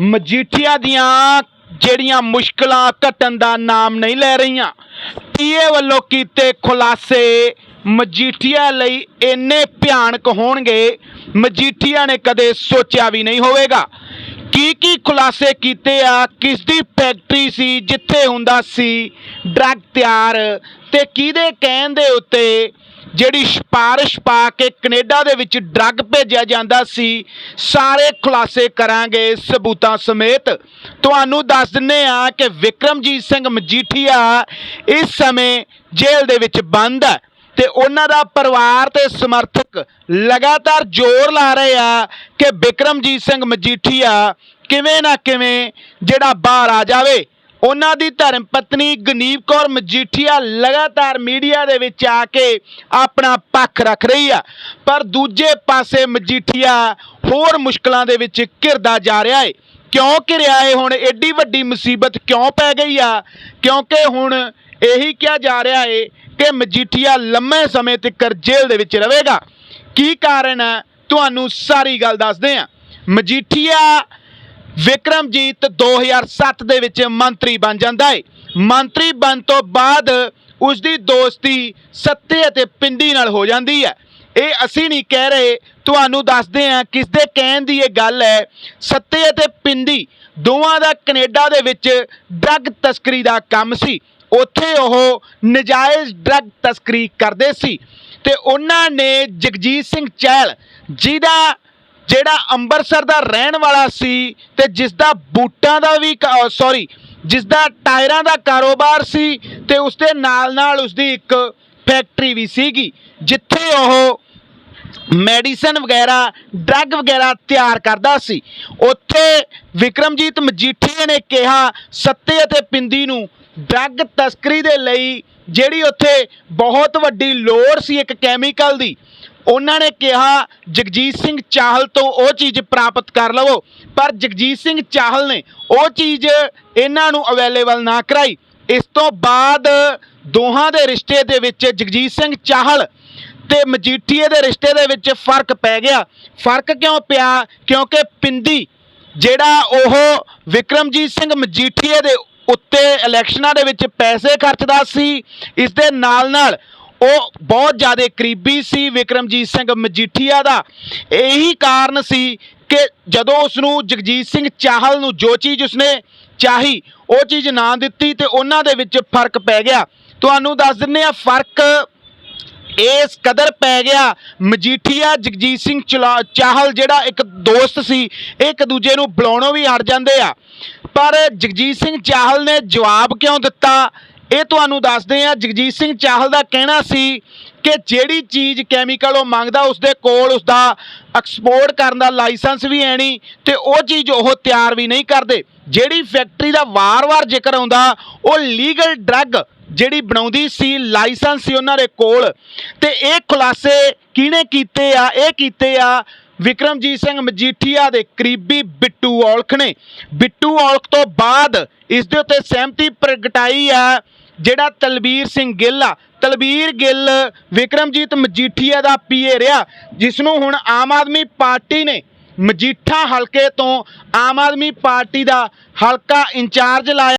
ਮਜੀਠੀਆ ਦੀਆਂ ਜਿਹੜੀਆਂ ਮੁਸ਼ਕਲਾਂ ਘਟਣ ਦਾ ਨਾਮ ਨਹੀਂ ਲੈ ਰਹੀਆਂ ਟੀਏ ਵੱਲੋਂ ਕੀਤੇ ਖੁਲਾਸੇ ਮਜੀਠੀਆ ਲਈ ਇੰਨੇ ਭਿਆਨਕ ਹੋਣਗੇ, ਮਜੀਠੀਆ ਨੇ ਕਦੇ ਸੋਚਿਆ ਵੀ ਨਹੀਂ ਹੋਵੇਗਾ। ਕੀ ਕੀ ਖੁਲਾਸੇ ਕੀਤੇ ਆ, ਕਿਸ ਦੀ ਫੈਕਟਰੀ ਸੀ, ਜਿੱਥੇ ਹੁੰਦਾ ਸੀ, ਡਰੱਗ ਤਿਆਰ ਤੇ ਕਿਹਦੇ ਕਹਿਣ ਦੇ ਉੱਤੇ ਜਿਹੜੀ ਸਿਫਾਰਿਸ਼ ਪਾ ਕੇ ਕੈਨੇਡਾ ਦੇ ਵਿੱਚ ਡਰੱਗ ਭੇਜਿਆ ਜਾਂਦਾ ਸੀ, ਸਾਰੇ ਖੁਲਾਸੇ ਕਰਾਂਗੇ ਸਬੂਤਾਂ ਸਮੇਤ। ਤੁਹਾਨੂੰ ਦੱਸ ਦਿੰਨੇ ਆ ਕਿ ਵਿਕਰਮਜੀਤ ਸਿੰਘ ਮਜੀਠੀਆ ਇਸ ਸਮੇਂ ਜੇਲ੍ਹ ਦੇ ਵਿੱਚ ਬੰਦ ਹੈ ਤੇ ਉਹਨਾਂ ਦਾ ਪਰਿਵਾਰ ਤੇ ਸਮਰਥਕ ਲਗਾਤਾਰ ਜ਼ੋਰ ਲਾ ਰਹੇ ਆ ਕਿ ਵਿਕਰਮਜੀਤ ਸਿੰਘ ਮਜੀਠੀਆ ਕਿਵੇਂ ਨਾ ਕਿਵੇਂ ਜਿਹੜਾ ਬਾਹਰ ਆ ਜਾਵੇ। ਉਹਨਾਂ ਦੀ ਧਰਮ ਪਤਨੀ ਗਨੀਵ ਕੌਰ ਮਜੀਠੀਆ ਲਗਾਤਾਰ ਮੀਡੀਆ ਦੇ ਵਿੱਚ ਆ ਕੇ ਆਪਣਾ ਪੱਖ ਰੱਖ ਰਹੀ ਆ। ਪਰ ਦੂਜੇ ਪਾਸੇ ਮਜੀਠੀਆ ਹੋਰ ਮੁਸ਼ਕਲਾਂ ਦੇ ਵਿੱਚ ਘਿਰਦਾ ਜਾ ਰਿਹਾ ਏ। ਕਿਉਂ ਘਿਰਿਆ ਏ? ਹੁਣ ਐਡੀ ਵੱਡੀ ਮੁਸੀਬਤ ਕਿਉਂ ਪੈ ਗਈ ਆ? ਕਿਉਂਕਿ ਹੁਣ ਇਹੀ ਕਿਹਾ ਜਾ ਰਿਹਾ ਏ ਕਿ ਮਜੀਠੀਆ ਲੰਮੇ ਸਮੇਂ ਤੱਕ ਜੇਲ੍ਹ ਦੇ ਵਿੱਚ ਰਹੇਗਾ। ਕੀ ਕਾਰਨ ਹੈ ਤੁਹਾਨੂੰ ਸਾਰੀ ਗੱਲ ਦੱਸਦੇ ਆ। ਮਜੀਠੀਆ ਵਿਕਰਮਜੀਤ 2007 ਦੇ ਵਿੱਚ ਮੰਤਰੀ ਬਣ ਜਾਂਦਾ ਏ। ਮੰਤਰੀ ਬਣ ਤੋਂ ਬਾਅਦ ਉਸ ਦੀ ਦੋਸਤੀ ਸੱਤੇ ਅਤੇ ਪਿੰਡੀ ਨਾਲ ਹੋ ਜਾਂਦੀ ਹੈ ਇਹ ਅਸੀਂ ਨਹੀਂ ਕਹਿ ਰਹੇ, ਤੁਹਾਨੂੰ ਦੱਸਦੇ ਹਾਂ ਕਿਸ ਦੇ ਕਹਿਣ ਦੀ ਇਹ ਗੱਲ ਹੈ। ਸੱਤੇ ਅਤੇ ਪਿੰਡੀ ਦੋਵਾਂ ਦਾ ਕੈਨੇਡਾ ਦੇ ਵਿੱਚ ਡਰੱਗ ਤਸਕਰੀ ਦਾ ਕੰਮ ਸੀ। ਉੱਥੇ ਉਹ ਨਜਾਇਜ਼ ਡਰੱਗ ਤਸਕਰੀ ਕਰਦੇ ਸੀ। ਤੇ ਉਹਨਾਂ ਨੇ ਜਗਜੀਤ ਸਿੰਘ ਚਹਿਲ, ਜਿਹਦਾ ਜਿਹੜਾ ਅੰਮ੍ਰਿਤਸਰ ਦਾ ਰਹਿਣ ਵਾਲਾ ਸੀ ਤੇ ਜਿਸ ਦਾ ਬੂਟਾਂ ਦਾ ਵੀ ਸੌਰੀ ਜਿਸ ਦਾ ਟਾਇਰਾਂ ਦਾ ਕਾਰੋਬਾਰ ਸੀ ਤੇ ਉਸ ਦੇ ਨਾਲ ਨਾਲ ਉਸ ਦੀ ਇੱਕ ਫੈਕਟਰੀ ਵੀ ਸੀਗੀ, ਜਿੱਥੇ ਉਹ ਮੈਡੀਸਨ ਵਗੈਰਾ ਡਰੱਗ ਵਗੈਰਾ ਤਿਆਰ ਕਰਦਾ ਸੀ। ਉੱਥੇ ਵਿਕਰਮਜੀਤ ਮਜੀਠੀਆ ਨੇ ਕਿਹਾ, ਸੱਤੇ ਅਤੇ ਪਿੰਦੀ ਨੂੰ ਡਰੱਗ ਤਸਕਰੀ ਦੇ ਲਈ ਜਿਹੜੀ ਉੱਥੇ ਬਹੁਤ ਵੱਡੀ ਲੋੜ ਸੀ ਇੱਕ ਕੈਮੀਕਲ ਦੀ, ਉਹਨਾਂ ਨੇ ਕਿਹਾ, ਜਗਜੀਤ ਸਿੰਘ ਚਾਹਲ ਤੋਂ ਉਹ ਚੀਜ਼ ਪ੍ਰਾਪਤ ਕਰ ਲਵੋ। ਪਰ ਜਗਜੀਤ ਸਿੰਘ ਚਾਹਲ ਨੇ ਉਹ ਚੀਜ਼ ਇਹਨਾਂ ਨੂੰ ਅਵੇਲੇਬਲ ਨਾ ਕਰਾਈ। ਇਸ ਤੋਂ ਬਾਅਦ ਦੋਹਾਂ ਦੇ ਰਿਸ਼ਤੇ ਦੇ ਵਿੱਚ ਜਗਜੀਤ ਸਿੰਘ ਚਾਹਲ ਤੇ ਮਜੀਠੀਏ ਦੇ ਰਿਸ਼ਤੇ ਦੇ ਵਿੱਚ ਫ਼ਰਕ ਪੈ ਗਿਆ। ਫ਼ਰਕ ਕਿਉਂ ਪਿਆ? ਕਿਉਂਕਿ ਪਿੰਦੀ, ਜਿਹੜਾ ਉਹ ਵਿਕਰਮਜੀਤ ਸਿੰਘ ਮਜੀਠੀਏ ਦੇ ਉੱਤੇ ਇਲੈਕਸ਼ਨਾਂ ਦੇ ਵਿੱਚ ਪੈਸੇ ਖਰਚਦਾ ਸੀ। ਇਸ ਦੇ ਨਾਲ ਨਾਲ ਉਹ ਬਹੁਤ ਜ਼ਿਆਦਾ ਕਰੀਬੀ ਸੀ ਵਿਕਰਮਜੀਤ ਸਿੰਘ ਮਜੀਠੀਆ ਦਾ। ਇਹੀ ਕਾਰਨ ਸੀ ਕਿ ਜਦੋਂ ਉਸ ਨੂੰ ਜਗਜੀਤ ਸਿੰਘ ਚਾਹਲ ਨੂੰ ਜੋ ਚੀਜ਼ ਉਸਨੇ ਚਾਹੀ, ਉਹ ਚੀਜ਼ ਨਾ ਦਿੱਤੀ ਤੇ ਉਹਨਾਂ ਦੇ ਵਿੱਚ ਫ਼ਰਕ ਪੈ ਗਿਆ। ਤੁਹਾਨੂੰ ਦੱਸ ਦਿੰਨੇ ਆ ਫ਼ਰਕ ਇਸ ਕਦਰ ਪੈ ਗਿਆ। ਮਜੀਠੀਆ ਜਗਜੀਤ ਸਿੰਘ ਚਲਾ- ਚਾਹਲ ਜਿਹੜਾ ਇੱਕ ਦੋਸਤ ਸੀ, ਇਹ ਇੱਕ ਦੂਜੇ ਨੂੰ ਬੁਲਾਉਣੋਂ ਵੀ ਹਟ ਜਾਂਦੇ ਆ। ਪਰ ਜਗਜੀਤ ਸਿੰਘ ਚਾਹਲ ਨੇ ਜਵਾਬ ਕਿਉਂ ਦਿੱਤਾ? ਇਹ ਤੁਹਾਨੂੰ ਦੱਸਦੇ ਆ, ਜਗਜੀਤ ਸਿੰਘ ਚਾਹਲ ਦਾ ਕਹਿਣਾ ਸੀ ਕਿ ਜਿਹੜੀ ਚੀਜ਼ ਕੈਮੀਕਲ ਉਹ ਮੰਗਦਾ, ਉਸਦੇ ਕੋਲ ਉਸਦਾ ਐਕਸਪੋਰਟ ਕਰਨ ਦਾ ਲਾਇਸੈਂਸ ਵੀ ਹੈ ਨਹੀਂ ਤੇ ਉਹ ਚੀਜ਼ ਉਹ ਤਿਆਰ ਵੀ ਨਹੀਂ ਕਰਦੇ। ਜਿਹੜੀ ਫੈਕਟਰੀ ਦਾ ਵਾਰ-ਵਾਰ ਜ਼ਿਕਰ ਆਉਂਦਾ, ਉਹ ਲੀਗਲ ਡਰੱਗ ਜਿਹੜੀ ਬਣਾਉਂਦੀ ਸੀ, ਲਾਇਸੈਂਸ ਸੀ ਉਹਨਾਂ ਦੇ ਕੋਲ। ਤੇ ਇਹ ਖੁਲਾਸੇ ਕਿਹਨੇ ਕੀਤੇ ਆ? ਇਹ ਕੀਤੇ ਆ ਵਿਕਰਮਜੀਤ ਸਿੰਘ ਮਜੀਠੀਆ ਦੇ ਕਰੀਬੀ ਬਿੱਟੂ ਔਲਖ ਨੇ। ਬਿੱਟੂ ਔਲਖ ਤੋਂ ਬਾਅਦ ਇਸ ਦੇ ਉੱਤੇ ਸਹਿਮਤੀ ਪ੍ਰਗਟਾਈ ਆ, ਜਿਹੜਾ ਤਲਬੀਰ ਸਿੰਘ ਗਿੱਲ ਆ। ਤਲਬੀਰ ਗਿੱਲ ਵਿਕਰਮਜੀਤ ਮਜੀਠੀਆ ਦਾ ਪੀਏ ਰਿਹਾ ਜਿਸ ਨੂੰ ਹੁਣ ਆਮ ਆਦਮੀ ਪਾਰਟੀ ਨੇ ਮਜੀਠਾ ਹਲਕੇ ਤੋਂ ਆਮ ਆਦਮੀ ਪਾਰਟੀ ਦਾ ਹਲਕਾ ਇੰਚਾਰਜ ਲਾਇਆ।